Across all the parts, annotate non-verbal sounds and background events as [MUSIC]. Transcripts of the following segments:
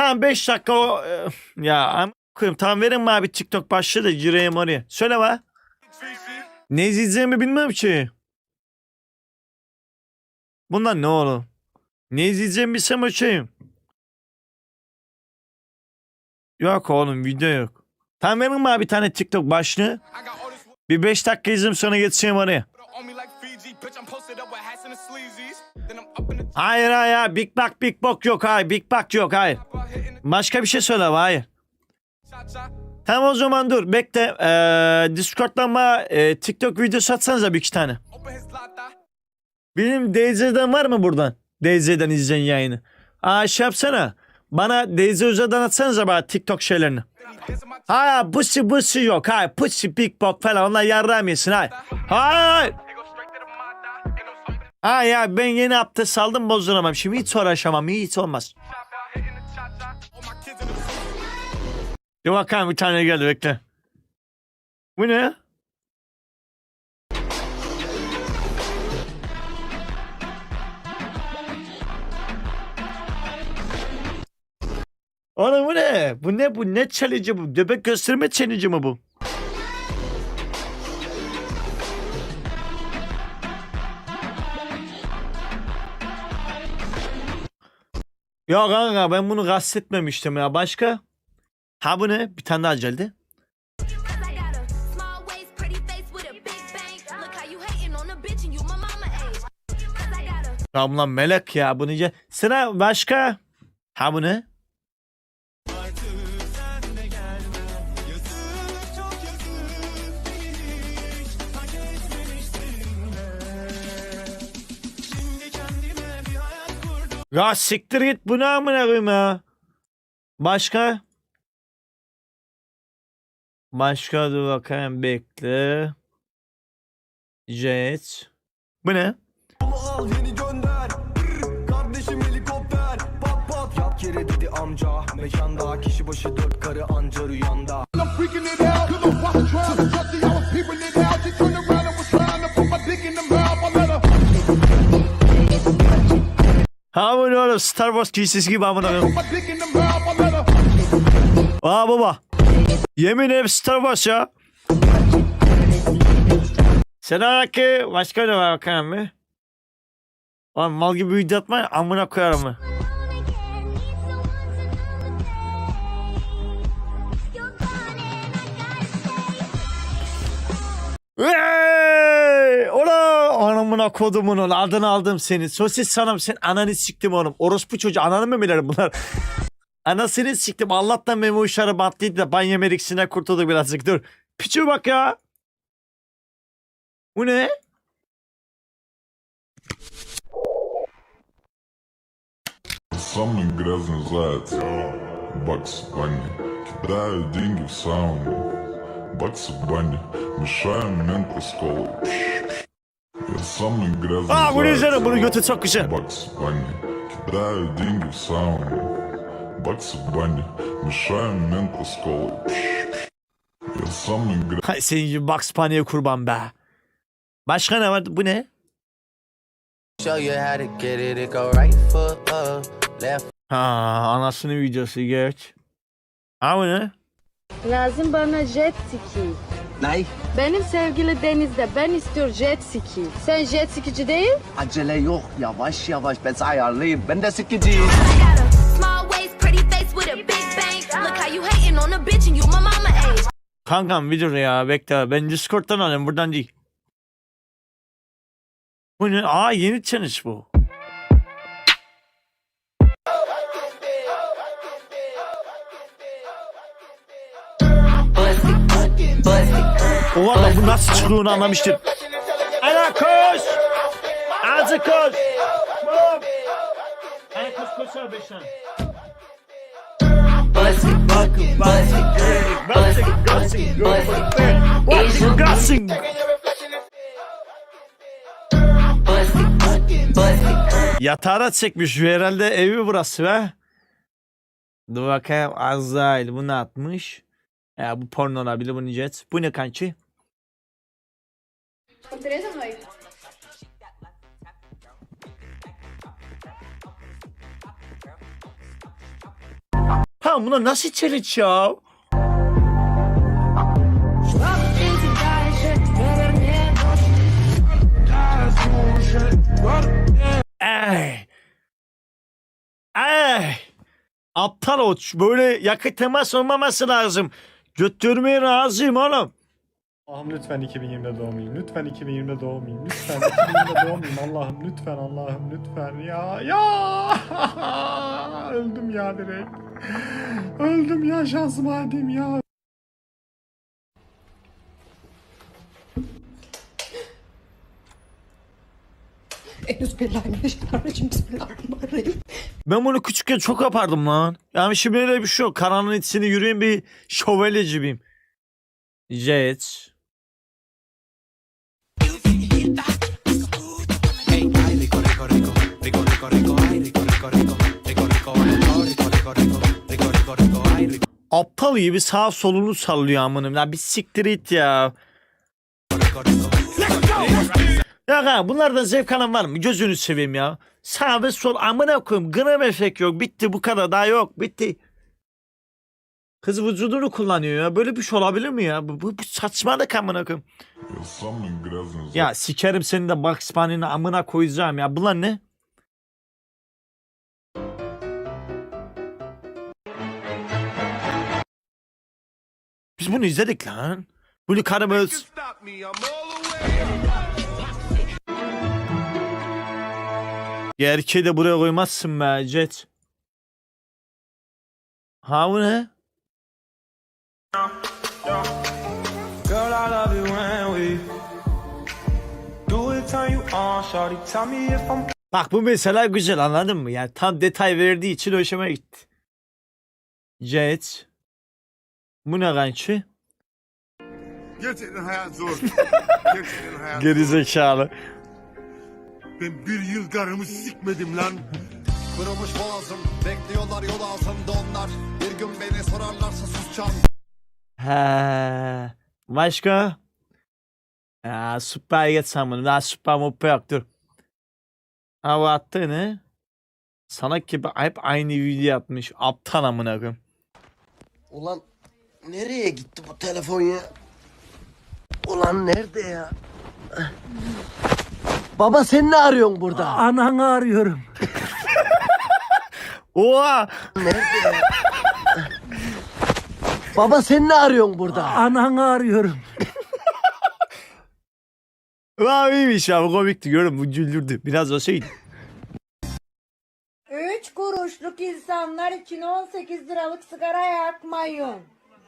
Tamam 5 dakika o e, ya am koyayım. Tamam verin mi abi TikTok başlığı da gireyim oraya. Söyle bana. Ne izleyeceğimi bilmem ki. Bundan ne olur? Ne izleyeceğimi bilsem açayım. Yok oğlum video yok. Tamam verin mi abi bir tane TikTok başlığı? Bir 5 dakika izleyeyim sonra geçeceğim oraya. Hayır hayır. Big Bang Big Bok yok hayır. Big Bang yok hayır. Başka bir şey söyle hayır. Tamam o zaman dur bekle. Ee, Discord'dan bana e, TikTok videosu atsanıza bir iki tane. Benim DZ'den var mı buradan? DZ'den izleyen yayını. Aa şey yapsana. Bana DZ özelden atsanıza bana TikTok şeylerini. Ha busi busi yok. Ha pussy big bok falan onlar yarram yesin. Stopping the Ha ya ben yeni abdest aldım bozduramam. Şimdi hiç uğraşamam. Hiç olmaz. Dur bakalım bir tane geldi bekle. Bu ne? Oğlum bu ne? Bu ne bu? Ne challenge bu? Göbek gösterme challenge mi bu? Ya kanka ben bunu kastetmemiştim ya. Başka? Ha bu ne? Bir tane daha geldi. Ya bunlar melek ya bunu ce- Sıra başka. Ha bu ne? Ya siktir git bu ne amına koyayım ya. Başka? Başka dur bakayım bekle. Jet. Bu ne? al yeni gönder Brr, Kardeşim helikopter Pat pat yat yere dedi amca Mekanda kişi başı dört karı anca rüyanda. Ha bu ne oğlum Star Wars giysisi gibi amına koyayım. Aa baba. Yemin ederim Star Wars ya. Selamünaleyküm. Başka ne var bakalım mı? Oğlum mal gibi video atma amına koyarım mı? Hey! Ola! Anamına kodumunun adını aldım seni. Sosis sanım sen ananı siktim oğlum. Orospu çocuğu ananı mı bilerim bunlar? Anasını siktim. Allah'tan memo uşarı batlıydı da ban yemeriksinler kurtulduk birazcık. Dur. Piçe bak ya. Bu ne? Самый грязный заяц. Бакс в бане. Кидаю деньги в сауну. Бакс в бане. Мешаем менту с колой. Я самый грязный Aa bunu заяц. izlerim. Bunu götü çok güzel. Бакс в бане. Кидаю деньги в сауну. Бакс в бане. Мешаем менту с колой. Я самый грязный Hay senin gibi Bugs Bunny'e kurban be. Başka ne var? Bu ne? Show you how to get it. It go right foot up, left Ha anasının videosu geç. Ha bu ne? Lazım bana jet ski. Ney? Benim sevgili Deniz'de ben istiyor jet ski. Sen jet skici değil? Acele yok. Yavaş yavaş ben sana ayarlayayım. Ben de sikiciyim. On a bitch and you my mama age. Kankam video ya bekle. Ben Discord'dan alayım buradan değil. Bu ne? Aa yeni challenge bu. O adam bu nasıl çıktığını anlamıştır. Ana koş! Azı koş! Ana koş koş abi basing, basing, basing. Yatağa çekmiş herhalde evi burası be. Dur bakayım Azrail bunu atmış. Ya bu porno olabilir bunu jet. Bu ne kanki? Kanka buna nasıl challenge ya? Ey. Ey. Aptal oç. Böyle yakıt temas olmaması lazım. Götürmeye razıyım oğlum. Allah'ım lütfen 2020'de doğmayayım. Lütfen 2020'de doğmayayım. Lütfen 2020'de doğmayayım. Allah'ım lütfen Allah'ım lütfen. Ya ya [LAUGHS] öldüm ya direkt. Öldüm ya şansıma haldim ya. Bismillahirrahmanirrahim. Ben bunu küçükken çok yapardım lan. Yani şimdi öyle bir şey yok. Karanlığın içinde yürüyen bir şövalye gibiyim. Jet. Aptal gibi sağ solunu sallıyor amınım. Ya bir siktir it ya. Ya ha bunlardan zevk alan var mı? Gözünü seveyim ya. Sağ ve sol amına koyayım. Gram efek yok. Bitti bu kadar. Daha yok. Bitti. Kız vücudunu kullanıyor ya. Böyle bir şey olabilir mi ya? Bu, bu, bu saçmalık amına koyayım. Ya sikerim seni de Bugs amına koyacağım ya. Bunlar ne? Biz bunu izledik lan. Bunu karımız... Gerçeği de buraya koymazsın be Jet. Ha bu ne? Girl, I love you when we do it, turn you on, shorty. Tell me if I'm Bak bu mesela güzel anladın mı? Yani tam detay verdiği için hoşuma gitti. Jet. Bu ne kanki? Gerçekten hayat zor. [LAUGHS] Gerçekten hayat Gerizekalı. Ben bir yıl karımı sikmedim lan. Kırılmış boğazım bekliyorlar yol altında onlar Bir gün beni sorarlarsa susacağım He. Başka? Ya süper geç sen bunu. Daha süper moppa yok dur. Ha bu attı ne? Salak gibi hep aynı video atmış. Aptal amına koyayım. Ulan nereye gitti bu telefon ya? Ulan nerede ya? Baba sen ne arıyorsun burada? Ananı arıyorum. [LAUGHS] Oha! Nerede ya? Baba sen ne arıyorsun burada? Ananı arıyorum. [LAUGHS] Vay iyiymiş ya bu komikti görün bu güldürdü. Biraz o şeydi. 3 kuruşluk insanlar için 18 liralık sigara yakmayın.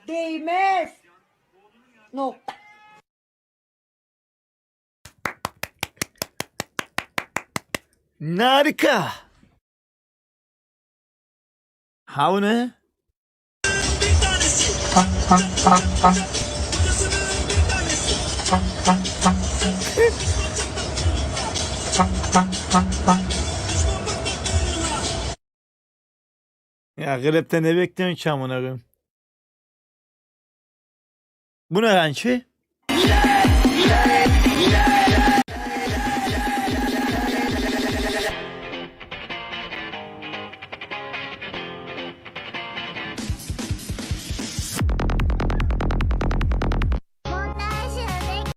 Değmez. Nokta. Harika. Ha ne? Ya grepte ne bekliyorsun ki amına koyayım? Bu ne kanki?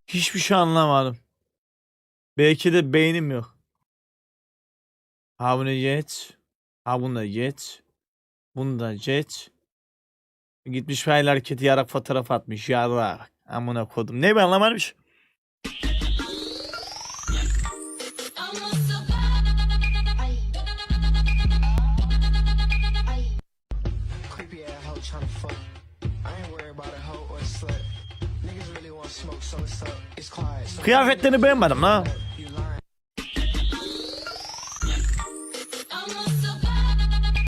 Hiçbir şey anlamadım. Belki de beynim yok. Ha bunu geç. Ha bunu da geç. Bunu da geç. Gitmiş fail hareketi yarak fotoğraf atmış. Yarak. Amına kodum. Ne ben anlamadım. ki. Creepy ass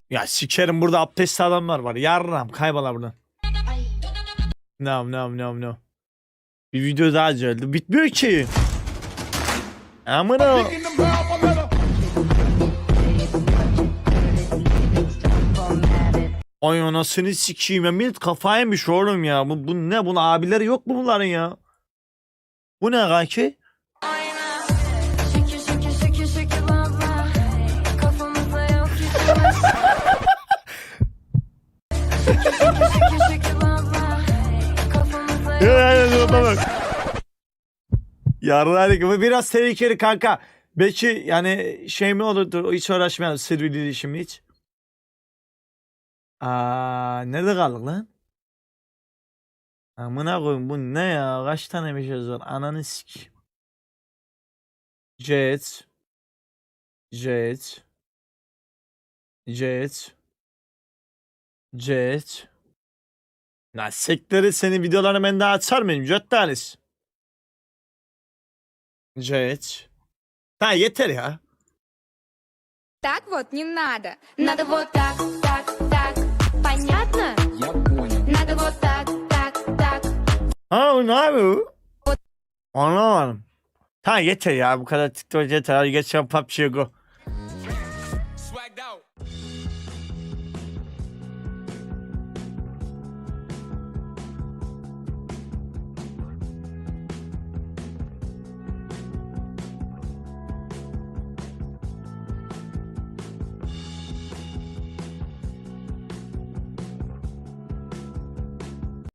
Ya sikerim burada abdestli adamlar var. Yarram kaybola buradan. No no no no. Bir video daha geldi. Bitmiyor ki. Amına. Ay anasını sikeyim ya. Millet kafaya yemiş oğlum ya. Bu, bu ne? Bunun abileri yok mu bunların ya? Bu ne kanki? Yarın gibi biraz tehlikeli kanka. Belki yani şey mi olurdur hiç uğraşmayalım sivri işimi hiç. Aa, nerede kaldık lan? Amına koyayım bu ne ya? Kaç tane şey var? Ananı sik. Jet. Jet. Jet. Jet. Lan sekleri senin videolarını ben daha açar mıyım? Jet tanesi. Jet. Ha yeter ya. Так вот не надо. Надо вот так, так, так. Понятно? Я понял Надо вот так, так, так. Ha o ne yapıyor? Anlamadım. Ha yeter ya bu kadar TikTok yeter. Hadi geçelim PUBG'ye go.